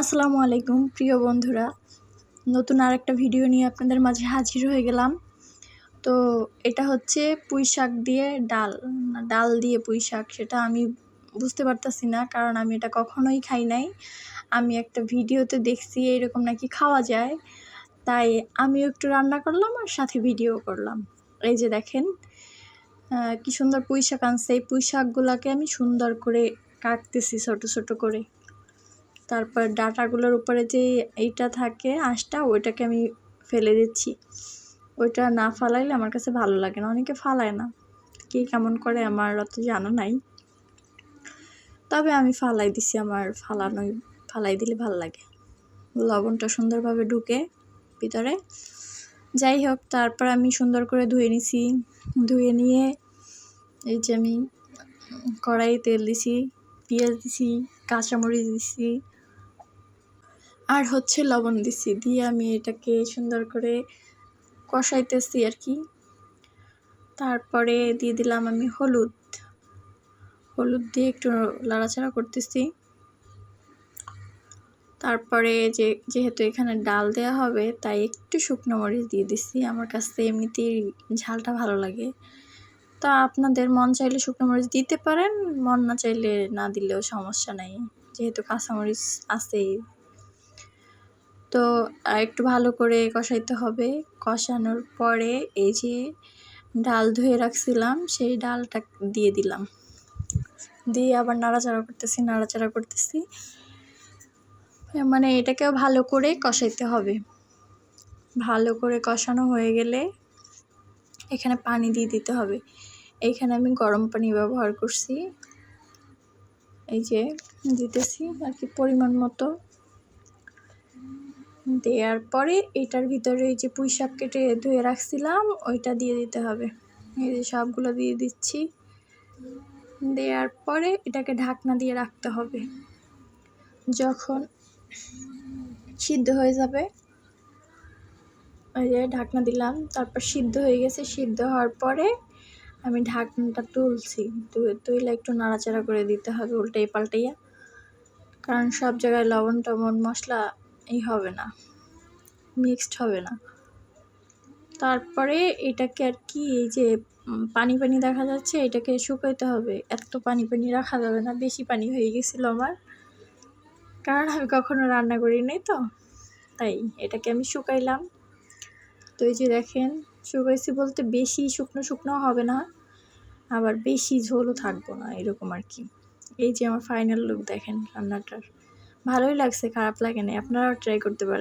আসসালামু আলাইকুম, প্রিয় বন্ধুরা। নতুন আর একটা ভিডিও নিয়ে আপনাদের মাঝে হাজির হয়ে গেলাম। তো এটা হচ্ছে পুঁই শাক দিয়ে ডাল ডাল দিয়ে পুঁই শাক। সেটা আমি বুঝতে পারতাছি না, কারণ আমি এটা কখনোই খাই নাই। আমি একটা ভিডিওতে দেখছি এরকম নাকি খাওয়া যায়। তাই আমিও একটু রান্না করলাম আর সাথে ভিডিও করলাম। এই যে দেখেন কি সুন্দর পুঁই শাক আনছে। এই পুঁই শাকগুলোকে আমি সুন্দর করে কাটতেছি ছোট ছোট করে। তারপর ডাটাগুলোর উপরে যে এইটা থাকে আঁশটা, ওইটাকে আমি ফেলে দিচ্ছি। ওইটা না ফালাইলে আমার কাছে ভালো লাগে না, অনেকে ফালায় না। কে কেমন করে আমার অত জানা নাই। তবে আমি ফালাই দিছি আমার ফালানোই, ফালাই দিলে ভালো লাগে। লবণটা সুন্দরভাবে ঢুকে ভিতরে। যাই হোক, তারপর আমি সুন্দর করে ধুয়ে নিছি। ধুয়ে নিয়ে এই যে আমি কড়াই তেল দিছি, পেঁয়াজ দিছি, কাঁচামরিচ দিছি আর হচ্ছে লবণ দিছি, দিয়ে আমি এটাকে সুন্দর করে কষাইতেছি আর কি। তারপরে দিয়ে দিলাম আমি হলুদ। হলুদ দিয়ে একটু লাড়াচাড়া করতেছি। তারপরে যে, যেহেতু এখানে ডাল দেওয়া হবে, তাই একটু শুকনো মরিচ দিয়ে দিচ্ছি আমার কাছে এমনিতেই ঝালটা ভালো লাগে। তা আপনাদের মন চাইলে শুকনো মরিচ দিতে পারেন, মন না চাইলে না দিলেও সমস্যা নাই। যেহেতু কাঁচামরিচ আছেই। তো একটু ভালো করে কষাইতে হবে। কষানোর পরে এই যে ডাল ধুয়ে রাখছিলাম, সেই ডালটা দিয়ে দিলাম। দিয়ে আবার নাড়াচাড়া করতেছি নাড়াচাড়া করতেছি। মানে এটাকেও ভালো করে কষাইতে হবে। ভালো করে কষানো হয়ে গেলে এখানে পানি দিয়ে দিতে হবে। এইখানে আমি গরম পানি ব্যবহার করছি। এই যে দিতেছি আর কি পরিমাণ মতো। দেওয়ার পরে এটার ভিতরে এই যে পুঁই শাক কেটে ধুয়ে রাখছিলাম, ওইটা দিয়ে দিতে হবে। এই যে সবগুলো দিয়ে দিচ্ছি। দেওয়ার পরে এটাকে ঢাকনা দিয়ে রাখতে হবে। যখন সিদ্ধ হয়ে যাবে ওই যে ঢাকনা দিলাম, তারপর সিদ্ধ হয়ে গেছে। সিদ্ধ হওয়ার পরে আমি ঢাকনাটা তুলছি। তুইলে একটু নাড়াচাড়া করে দিতে হবে উল্টাই পাল্টাইয়া। কারণ সব জায়গায় লবণ টবণ মশলা এই হবে না। মিক্সড হবে না। তারপরে এটাকে আর কি, এই যে পানি পানি দেখা যাচ্ছে, এটাকে শুকাইতে হবে। এত পানি পানি রাখা যাবে না, বেশি পানি হয়ে গেছিল আমার। কারণ আমি কখনো রান্না করি নাই তো, তাই এটাকে আমি শুকাইলাম। তো এই যে দেখেন, শুকাইছি বলতে বেশি শুকনো শুকনো হবে না, আবার বেশি ঝোলও থাকব না, এরকম আর কি। এই যে আমার ফাইনাল লুক দেখেন রান্নাটার। ভালোই লাগছে খারাপ লাগে না আপনারাও ট্রাই করতে পারেন।